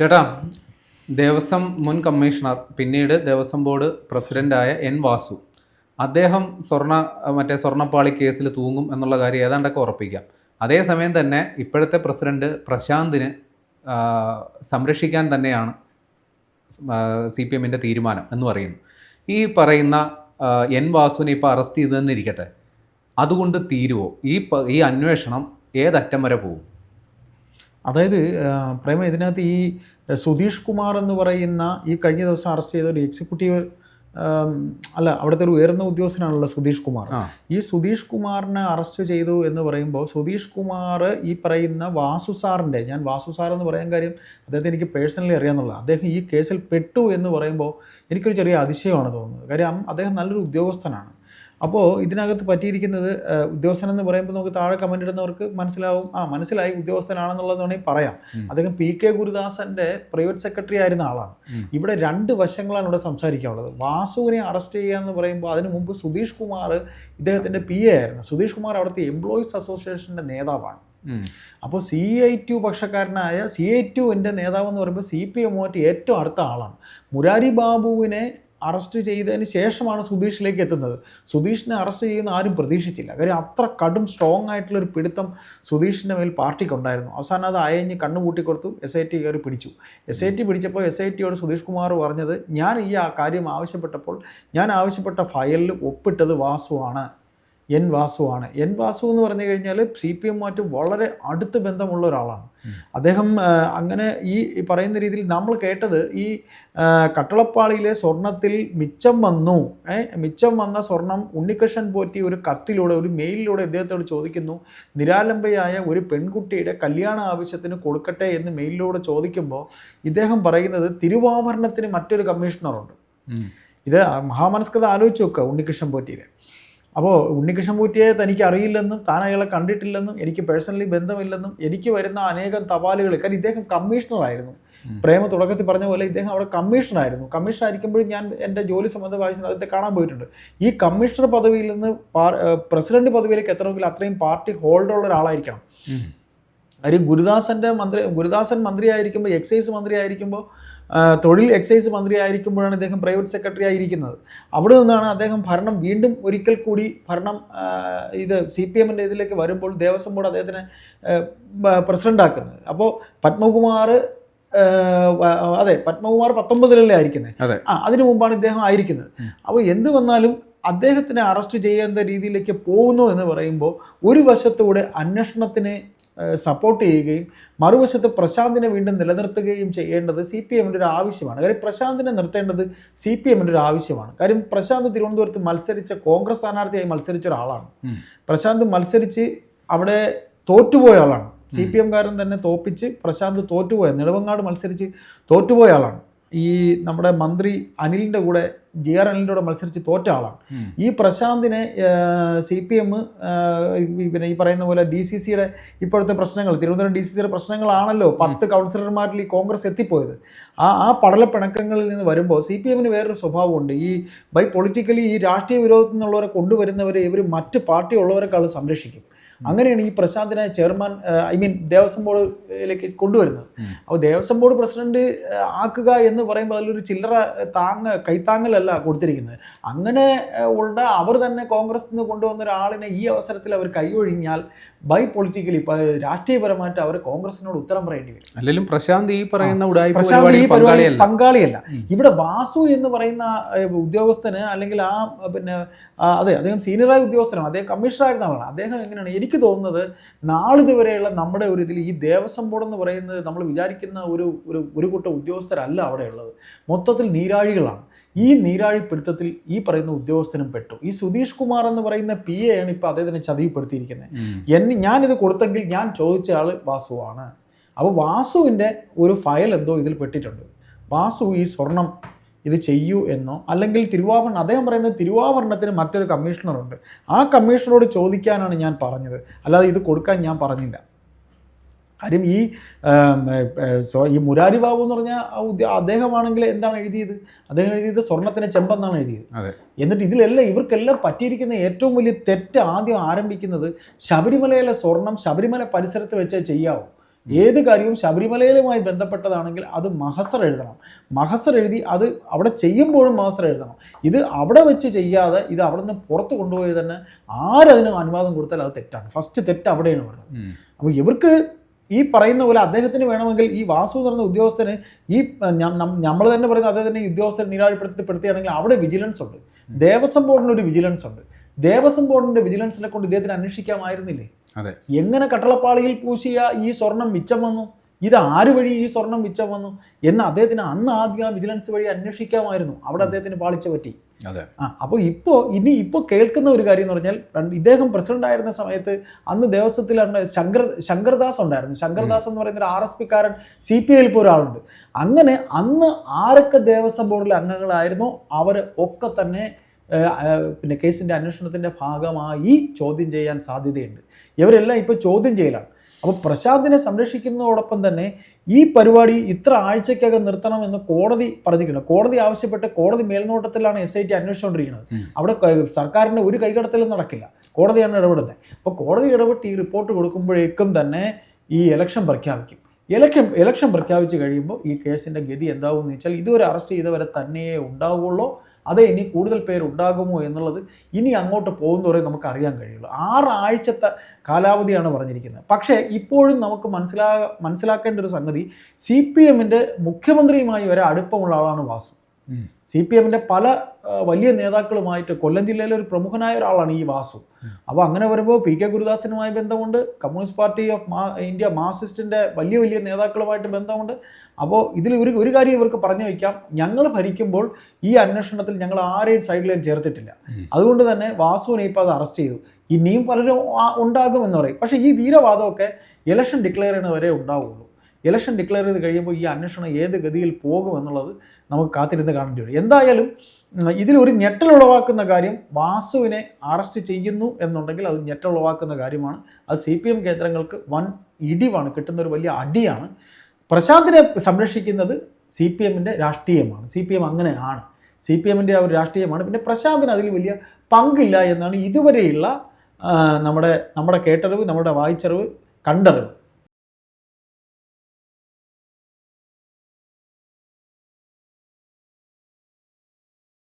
ചേട്ടാ ദേവസ്വം മുൻ കമ്മീഷണർ പിന്നീട് ദേവസ്വം ബോർഡ് പ്രസിഡന്റായ എൻ വാസു. അദ്ദേഹം സ്വർണ മറ്റേ സ്വർണപ്പാളി കേസിൽ തൂങ്ങും എന്നുള്ള കാര്യം ഏതാണ്ടൊക്കെ ഉറപ്പിക്കാം. അതേസമയം തന്നെ ഇപ്പോഴത്തെ പ്രസിഡന്റ് പ്രശാന്തിന് സംരക്ഷിക്കാൻ തന്നെയാണ് സി പി എമ്മിന്റെ തീരുമാനം എന്ന് പറയുന്നു. ഈ പറയുന്ന എൻ വാസുവിനെ ഇപ്പോൾ അറസ്റ്റ് ചെയ്തെന്നിരിക്കട്ടെ അതുകൊണ്ട് തീരുവോ? ഈ ഈ അന്വേഷണം ഏതറ്റം വരെ പോകും? അതായത് പ്രേമ ഇതിനകത്ത് ഈ സുധീഷ് കുമാർ എന്ന് പറയുന്ന ഈ കഴിഞ്ഞ ദിവസം അറസ്റ്റ് ചെയ്ത ഒരു എക്സിക്യൂട്ടീവ് അല്ല അവിടുത്തെ ഒരു ഉയർന്ന ഉദ്യോഗസ്ഥനാണല്ലോ സുധീഷ് കുമാർ. ഈ സുധീഷ് കുമാറിനെ അറസ്റ്റ് ചെയ്തു എന്ന് പറയുമ്പോൾ സുധീഷ് കുമാർ ഈ പറയുന്ന വാസു സാറിന്റെ ഞാൻ വാസു സാർ എന്ന് പറയാൻ കാര്യം അദ്ദേഹത്തെ എനിക്ക് പേഴ്സണലി അറിയാമെന്നുള്ള അദ്ദേഹം ഈ കേസിൽ പെട്ടു എന്ന് പറയുമ്പോൾ എനിക്കൊരു ചെറിയ അതിശയമാണ് തോന്നുന്നത്. കാര്യം അദ്ദേഹം നല്ലൊരു ഉദ്യോഗസ്ഥനാണ്. അപ്പോൾ ഇതിനകത്ത് പറ്റിയിരിക്കുന്നത് ഉദ്യോഗസ്ഥൻ എന്ന് പറയുമ്പോൾ നമുക്ക് താഴെ കമന്റ് ഇടുന്നവർക്ക് മനസ്സിലാവും. ആ മനസ്സിലായി ഉദ്യോഗസ്ഥനാണെന്നുള്ളത് വേണമെങ്കിൽ പറയാം. അദ്ദേഹം പി കെ ഗുരുദാസന്റെ പ്രൈവറ്റ് സെക്രട്ടറി ആയിരുന്ന ആളാണ്. ഇവിടെ രണ്ട് വശങ്ങളാണ് ഇവിടെ സംസാരിക്കാനുള്ളത്. വാസുവിനെ അറസ്റ്റ് ചെയ്യുക എന്ന് പറയുമ്പോൾ അതിനു മുമ്പ് സുധീഷ് കുമാർ ഇദ്ദേഹത്തിന്റെ പി എ ആയിരുന്നു. സുധീഷ് കുമാർ അവിടുത്തെ എംപ്ലോയീസ് അസോസിയേഷന്റെ നേതാവാണ്. അപ്പോൾ സി ഐ ടു പക്ഷക്കാരനായ സി ഐ ടുവിന്റെ നേതാവ് എന്ന് പറയുമ്പോൾ സി പി എമ്മുമായിട്ട് ഏറ്റവും അടുത്ത ആളാണ്. മുരാരി ബാബുവിനെ അറസ്റ്റ് ചെയ്തതിന് ശേഷമാണ് സുധീഷിലേക്ക് എത്തുന്നത്. സുധീഷിനെ അറസ്റ്റ് ചെയ്യുന്ന ആരും പ്രതീക്ഷിച്ചില്ല. കാര്യം അത്ര കടും സ്ട്രോങ് ആയിട്ടുള്ള ഒരു പിടുത്തം സുധീഷിന്റെ മേൽ പാർട്ടിക്ക് ഉണ്ടായിരുന്നു. അവസാനം അത് അയഞ്ഞ് കണ്ണുപൂട്ടി കൊടുത്തു. എസ് ഐ ടി കയറി പിടിച്ചു. എസ് ഐ ടി പിടിച്ചപ്പോൾ എസ് ഐ ടിയോട് സുധീഷ് കുമാർ പറഞ്ഞത് ഞാൻ ഈ ആ കാര്യം ആവശ്യപ്പെട്ടപ്പോൾ ഞാൻ ആവശ്യപ്പെട്ട ഫയലിൽ ഒപ്പിട്ടത് വാസുവാണ്. എൻ വാസുവാണ് എൻ വാസു എന്ന് പറഞ്ഞു കഴിഞ്ഞാൽ സി പി എമ്മുമായിട്ട് വളരെ അടുത്ത് ബന്ധമുള്ള ഒരാളാണ്. അദ്ദേഹം അങ്ങനെ ഈ പറയുന്ന രീതിയിൽ നമ്മൾ കേട്ടത് ഈ കട്ടളപ്പാളിയിലെ സ്വർണത്തിൽ മിച്ചം വന്നു. മിച്ചം വന്ന സ്വർണം ഉണ്ണികൃഷ്ണൻ പോറ്റി ഒരു കത്തിലൂടെ ഒരു മെയിലിലൂടെ ഇദ്ദേഹത്തോട് ചോദിക്കുന്നു. നിരാലംബയായ ഒരു പെൺകുട്ടിയുടെ കല്യാണ ആവശ്യത്തിന് കൊടുക്കട്ടെ എന്ന് മെയിലിലൂടെ ചോദിക്കുമ്പോൾ ഇദ്ദേഹം പറയുന്നത് തിരുവാഭരണത്തിന് മറ്റൊരു കമ്മീഷണറുണ്ട്. ഇത് മഹാമനസ്കൃത ആലോചിച്ച് നോക്കുക ഉണ്ണികൃഷ്ണൻ പോറ്റിയെ അപ്പോൾ ഉണ്ണികൃഷ്ണൻ പൂറ്റിയെ തനിക്ക് അറിയില്ലെന്നും താൻ അയാളെ കണ്ടിട്ടില്ലെന്നും എനിക്ക് പേഴ്സണലി ബന്ധമില്ലെന്നും എനിക്ക് വരുന്ന അനേകം തപാലുകൾ കാരണം ഇദ്ദേഹം കമ്മീഷണറായിരുന്നു. പ്രേമ തുടക്കത്തിൽ പറഞ്ഞ പോലെ ഇദ്ദേഹം അവിടെ കമ്മീഷണറായിരുന്നു കമ്മീഷണർ ആയിരിക്കുമ്പോഴും ഞാൻ എന്റെ ജോലി സംബന്ധമായ ആവശ്യം അദ്ദേഹത്തെ കാണാൻ പോയിട്ടുണ്ട്. ഈ കമ്മീഷണർ പദവിയിൽ നിന്ന് പ്രസിഡന്റ് പദവിയിലേക്ക് എത്തണമെങ്കിൽ അത്രയും പാർട്ടി ഹോൾഡറുള്ള ഒരാളായിരിക്കണം. ഒരു ഗുരുദാസന്റെ ഗുരുദാസന്റെ മന്ത്രി ഗുരുദാസൻ മന്ത്രിയായിരിക്കുമ്പോൾ എക്സൈസ് മന്ത്രിയായിരിക്കുമ്പോൾ തൊഴിൽ എക്സൈസ് മന്ത്രി ആയിരിക്കുമ്പോഴാണ് ഇദ്ദേഹം പ്രൈവറ്റ് സെക്രട്ടറി ആയിരിക്കുന്നത്. അവിടെ നിന്നാണ് അദ്ദേഹം ഭരണം വീണ്ടും ഒരിക്കൽ കൂടി ഭരണം ഇത് സി പി എമ്മിന്റെ ഇതിലേക്ക് വരുമ്പോൾ ദേവസ്വം ബോർഡ് അദ്ദേഹത്തിനെ പ്രസിഡന്റ് ആക്കുന്നത്. അപ്പോൾ പത്മകുമാർ അതെ പത്മകുമാർ പത്തൊമ്പതിലല്ലേ ആയിരിക്കുന്നത്. ആ അതിനു മുമ്പാണ് ഇദ്ദേഹം ആയിരിക്കുന്നത്. അപ്പോൾ എന്ത് വന്നാലും അദ്ദേഹത്തിനെ അറസ്റ്റ് ചെയ്യേണ്ട രീതിയിലേക്ക് പോകുന്നു എന്ന് പറയുമ്പോൾ ഒരു വശത്തൂടെ അന്വേഷണത്തിന് സപ്പോർട്ട് ചെയ്യുകയും മറുവശത്ത് പ്രശാന്തിനെ വീണ്ടും നിലനിർത്തുകയും ചെയ്യേണ്ടത് സി പി എമ്മിന്റെ ഒരു ആവശ്യമാണ്. കാര്യം പ്രശാന്തിനെ നിർത്തേണ്ടത് സി പി എമ്മിന്റെ ഒരു ആവശ്യമാണ്. കാര്യം പ്രശാന്ത് തിരുവനന്തപുരത്ത് മത്സരിച്ച കോൺഗ്രസ് സ്ഥാനാർത്ഥിയായി മത്സരിച്ച ഒരാളാണ്. പ്രശാന്ത് മത്സരിച്ച് അവിടെ തോറ്റുപോയ ആളാണ്. സി പി എംകാരൻ തന്നെ തോപ്പിച്ച് പ്രശാന്ത് തോറ്റുപോയ നെടുവങ്ങാട് മത്സരിച്ച് തോറ്റുപോയ ആളാണ്. ഈ നമ്മുടെ മന്ത്രി അനിലിന്റെ കൂടെ ജി ആർ അനിലിന്റെ കൂടെ മത്സരിച്ച് തോറ്റ ആളാണ്. ഈ പ്രശാന്തിനെ സി പി എം പിന്നെ ഈ പറയുന്ന പോലെ ഡി സി സിയുടെ ഇപ്പോഴത്തെ പ്രശ്നങ്ങൾ തിരുവനന്തപുരം ഡി സി സിയുടെ പ്രശ്നങ്ങളാണല്ലോ പത്ത് കൗൺസിലർമാരിൽ ഈ കോൺഗ്രസ് എത്തിപ്പോയത്. ആ ആ പടലപ്പിണക്കങ്ങളിൽ നിന്ന് വരുമ്പോൾ സി പി എമ്മിന് വേറൊരു സ്വഭാവമുണ്ട്. ഈ ബൈ പൊളിറ്റിക്കലി ഈ രാഷ്ട്രീയ വിരോധത്തിൽ നിന്നുള്ളവരെ കൊണ്ടുവരുന്നവരെ ഇവർ മറ്റ് പാർട്ടി ഉള്ളവരെക്കാൾ സംരക്ഷിക്കും. അങ്ങനെയാണ് ഈ പ്രശാന്തിനെ ചെയർമാൻ ഐ മീൻ ദേവസ്വം ബോർഡിലേക്ക് കൊണ്ടുവരുന്നത്. അപ്പോൾ ദേവസ്വം ബോർഡ് പ്രസിഡന്റ് ആക്കുക എന്ന് പറയുമ്പോൾ അതിലൊരു ചില്ലറ താങ്ങ് കൈത്താങ്ങലല്ല കൊടുത്തിരിക്കുന്നത്. അങ്ങനെ ഉള്ള അവർ തന്നെ കോൺഗ്രസ് നിന്ന് കൊണ്ടുവന്ന ഒരാളിനെ ഈ അവസരത്തിൽ അവർ കൈയൊഴിഞ്ഞാൽ ബൈ പൊളിറ്റിക്കലി രാഷ്ട്രീയപരമായിട്ട് അവർ കോൺഗ്രസിനോട് ഉത്തരം പറയേണ്ടി വരും. അല്ലെങ്കിലും പ്രശാന്ത് ഈ പറയുന്ന പങ്കാളിയല്ല. ഇവിടെ വാസു എന്ന് പറയുന്ന ഉദ്യോഗസ്ഥന് അല്ലെങ്കിൽ ആ പിന്നെ അതെ അദ്ദേഹം സീനിയറായ ഉദ്യോഗസ്ഥനാണ്. അദ്ദേഹം കമ്മീഷണർ ആയിരുന്നവളാണ് അദ്ദേഹം എങ്ങനെയാണ്? എനിക്ക് തോന്നുന്നത് നാളിതുവരെയുള്ള നമ്മുടെ ഒരു ഇതിൽ ഈ ദേവസ്വം ബോർഡ് എന്ന് പറയുന്നത് നമ്മൾ വിചാരിക്കുന്ന ഒരു ഒരു ഒരു കൂട്ടം ഉദ്യോഗസ്ഥരല്ല അവിടെയുള്ളത്. മൊത്തത്തിൽ നീരാഴികളാണ്. ഈ നീരാഴിപ്പിടുത്തത്തിൽ ഈ പറയുന്ന ഉദ്യോഗസ്ഥനും പെട്ടു. ഈ സുധീഷ് കുമാർ എന്ന് പറയുന്ന പി എ ആണ് ഇപ്പോൾ അതേ തന്നെ ഉം. എന്നെ ഞാനിത് കൊടുത്തെങ്കിൽ ഞാൻ ചോദിച്ച ആൾ വാസുവാണ്. അപ്പോൾ വാസുവിന്റെ ഒരു ഫയൽ എന്തോ ഇതിൽ പെട്ടിട്ടുണ്ട്. വാസു ഈ സ്വർണം ഇത് ചെയ്യൂ എന്നോ അല്ലെങ്കിൽ തിരുവാഭരണം അദ്ദേഹം പറയുന്നത് തിരുവാഭരണത്തിന് മറ്റൊരു കമ്മീഷണറുണ്ട്. ആ കമ്മീഷണറോട് ചോദിക്കാനാണ് ഞാൻ പറഞ്ഞത്. അല്ലാതെ ഇത് കൊടുക്കാൻ ഞാൻ പറഞ്ഞില്ല. കാര്യം ഈ ഈ മുരാരി ബാബു എന്ന് പറഞ്ഞാൽ അദ്ദേഹമാണെങ്കിൽ എന്താണ് എഴുതിയത്? അദ്ദേഹം എഴുതിയത് സ്വർണത്തിന് ചെമ്പെന്നാണ് എഴുതിയത്. എന്നിട്ട് ഇതിലെല്ലാം ഇവർക്കെല്ലാം പറ്റിയിരിക്കുന്ന ഏറ്റവും വലിയ തെറ്റ് ആദ്യം ആരംഭിക്കുന്നത് ശബരിമലയിലെ സ്വർണം ശബരിമല പരിസരത്ത് വെച്ചേ ചെയ്യാവൂ. ഏത് കാര്യവും ശബരിമലയിലുമായി ബന്ധപ്പെട്ടതാണെങ്കിൽ അത് മഹസർ എഴുതണം. മഹസർ എഴുതി അത് അവിടെ ചെയ്യുമ്പോഴും മഹസർ എഴുതണം. ഇത് അവിടെ വെച്ച് ചെയ്യാതെ ഇത് അവിടെ നിന്ന് പുറത്ത് കൊണ്ടുപോയി തന്നെ ആരതിന് അനുവാദം കൊടുത്താൽ അത് തെറ്റാണ്. ഫസ്റ്റ് തെറ്റ് അവിടെയാണ് ഉം. അപ്പോൾ ഇവർക്ക് ഈ പറയുന്ന പോലെ അദ്ദേഹത്തിന് വേണമെങ്കിൽ ഈ വാസു എന്ന് പറയുന്ന ഉദ്യോഗസ്ഥന് ഈ നമ്മൾ തന്നെ പറയുന്ന അദ്ദേഹത്തിന് ഈ ഉദ്യോഗസ്ഥരെ നിരാഴ്പ്പെടുത്തിപ്പെടുത്തിയാണെങ്കിൽ അവിടെ വിജിലൻസ് ഉണ്ട്. ദേവസ്വം ബോർഡിനൊരു വിജിലൻസ് ഉണ്ട്. ദേവസ്വം ബോർഡിന്റെ വിജിലൻസിനെ കൊണ്ട് ഇദ്ദേഹത്തിന് അന്വേഷിക്കാമായിരുന്നില്ലേ? എങ്ങനെ കട്ടളപ്പാളിയിൽ പൂശിയ ഈ സ്വർണം മിച്ചം വന്നു? ഇത് ആര് വഴി ഈ സ്വർണം മിച്ചം വന്നു? എന്ന് അദ്ദേഹത്തിന് അന്ന് ആദ്യം ആ വിജിലൻസ് വഴി അന്വേഷിക്കാമായിരുന്നു. അവിടെ അദ്ദേഹത്തിന് പാളിച്ച പറ്റി. അതെ. ആ അപ്പോൾ ഇപ്പോൾ ഇനി ഇപ്പോൾ കേൾക്കുന്ന ഒരു കാര്യം എന്ന് പറഞ്ഞാൽ ഇദ്ദേഹം പ്രസിഡന്റ് ആയിരുന്ന സമയത്ത് അന്ന് ദേവസ്വത്തിലാണ് ശങ്കർ ശങ്കർദാസ് ഉണ്ടായിരുന്നു. ശങ്കർദാസ് എന്ന് പറയുന്ന ഒരു ആർ എസ് പിക്കാരൻ സി പി ഐയിൽ ഇപ്പോൾ ഒരാളുണ്ട്. അങ്ങനെ അന്ന് ആരൊക്കെ ദേവസ്വം ബോർഡിലെ അംഗങ്ങളായിരുന്നു അവർ ഒക്കെ തന്നെ പിന്നെ കേസിന്റെ അന്വേഷണത്തിന്റെ ഭാഗമായി ചോദ്യം ചെയ്യാൻ സാധ്യതയുണ്ട്. ഇവരെല്ലാം ഇപ്പോൾ ചോദ്യം ചെയ്യലാണ്. അപ്പോൾ പ്രശാന്തിനെ സംരക്ഷിക്കുന്നതോടൊപ്പം തന്നെ ഈ പരിപാടി ഇത്ര ആഴ്ചക്കകം നിർത്തണമെന്ന് കോടതി പറഞ്ഞിട്ടുണ്ട്. കോടതി ആവശ്യപ്പെട്ട് കോടതി മേൽനോട്ടത്തിലാണ് എസ് ഐ ടി അന്വേഷിച്ചുകൊണ്ടിരിക്കുന്നത്. അവിടെ സർക്കാരിന്റെ ഒരു കൈകടത്തലും നടക്കില്ല. കോടതിയാണ് ഇടപെടുന്നത്. അപ്പോൾ കോടതി ഇടപെട്ട് ഈ റിപ്പോർട്ട് കൊടുക്കുമ്പോഴേക്കും തന്നെ ഈ ഇലക്ഷൻ പ്രഖ്യാപിക്കും. ഇലക്ഷൻ ഇലക്ഷൻ പ്രഖ്യാപിച്ച് കഴിയുമ്പോൾ ഈ കേസിന്റെ ഗതി എന്താവും എന്ന് വെച്ചാൽ ഇതുവരെ അറസ്റ്റ് ചെയ്തവരെ തന്നെയേ ഉണ്ടാവുകയുള്ളൂ അതേ ഇനി കൂടുതൽ പേരുണ്ടാകുമോ എന്നുള്ളത് ഇനി അങ്ങോട്ട് പോകുന്നവരെ നമുക്ക് അറിയാൻ കഴിയുള്ളൂ ആറാഴ്ചത്തെ കാലാവധിയാണ് പറഞ്ഞിരിക്കുന്നത് പക്ഷേ ഇപ്പോഴും നമുക്ക് മനസ്സിലാ മനസ്സിലാക്കേണ്ട ഒരു സംഗതി സി പി എമ്മിന്റെ മുഖ്യമന്ത്രിയുമായി വരെ അടുപ്പമുള്ള ആളാണ് വാസു. സി പി എമ്മിന്റെ പല വലിയ നേതാക്കളുമായിട്ട് കൊല്ലം ജില്ലയിലെ ഒരു പ്രമുഖനായ ഒരാളാണ് ഈ വാസു. അപ്പോൾ അങ്ങനെ വരുമ്പോൾ പി കെ ഗുരുദാസനുമായി ബന്ധമുണ്ട് കമ്മ്യൂണിസ്റ്റ് പാർട്ടി ഓഫ് മാ ഇന്ത്യ മാർസിസ്റ്റിന്റെ വലിയ വലിയ നേതാക്കളുമായിട്ട് ബന്ധമുണ്ട്. അപ്പോൾ ഇതിൽ ഒരു ഒരു കാര്യം ഇവർക്ക് പറഞ്ഞു വയ്ക്കാം ഞങ്ങൾ ഭരിക്കുമ്പോൾ ഈ അന്വേഷണത്തിൽ ഞങ്ങൾ ആരെയും സൈഡ് ലൈൻ ചേർത്തിട്ടില്ല. അതുകൊണ്ട് തന്നെ വാസുവിനെ ഇപ്പോൾ അത് അറസ്റ്റ് ചെയ്തു. ഇനിയും പലരും ഉണ്ടാകും ഉണ്ടാകുമെന്ന് പറയും. പക്ഷേ ഈ വീരവാദമൊക്കെ ഇലക്ഷൻ ഡിക്ലെയർ ചെയ്യുന്നവരെ ഉണ്ടാവുള്ളൂ. ഇലക്ഷൻ ഡിക്ലെയർ ചെയ്ത് കഴിയുമ്പോൾ ഈ അന്വേഷണം ഏത് ഗതിയിൽ പോകും എന്നുള്ളത് നമുക്ക് കാത്തിരുന്ന് കാണേണ്ടി വരും. എന്തായാലും ഇതിലൊരു ഞെട്ടലുളവാക്കുന്ന കാര്യം വാസുവിനെ അറസ്റ്റ് ചെയ്യുന്നു എന്നുണ്ടെങ്കിൽ അത് ഞെട്ടലുളവാക്കുന്ന കാര്യമാണ്. അത് സി പി എം കേന്ദ്രങ്ങൾക്ക് വൻ ഇടിവാണ് കിട്ടുന്ന ഒരു വലിയ അടിയാണ്. പ്രശാന്തിനെ സംരക്ഷിക്കുന്നത് സി പി എമ്മിന്റെ രാഷ്ട്രീയമാണ്. സി പി എം അങ്ങനെയാണ് സി പി എമ്മിന്റെ ആ ഒരു രാഷ്ട്രീയമാണ്. പിന്നെ പ്രശാന്തിന് അതിൽ വലിയ പങ്കില്ല എന്നാണ് ഇതുവരെയുള്ള നമ്മുടെ നമ്മുടെ കേട്ടറിവ് നമ്മുടെ വായിച്ചറിവ് കണ്ടറിവ്.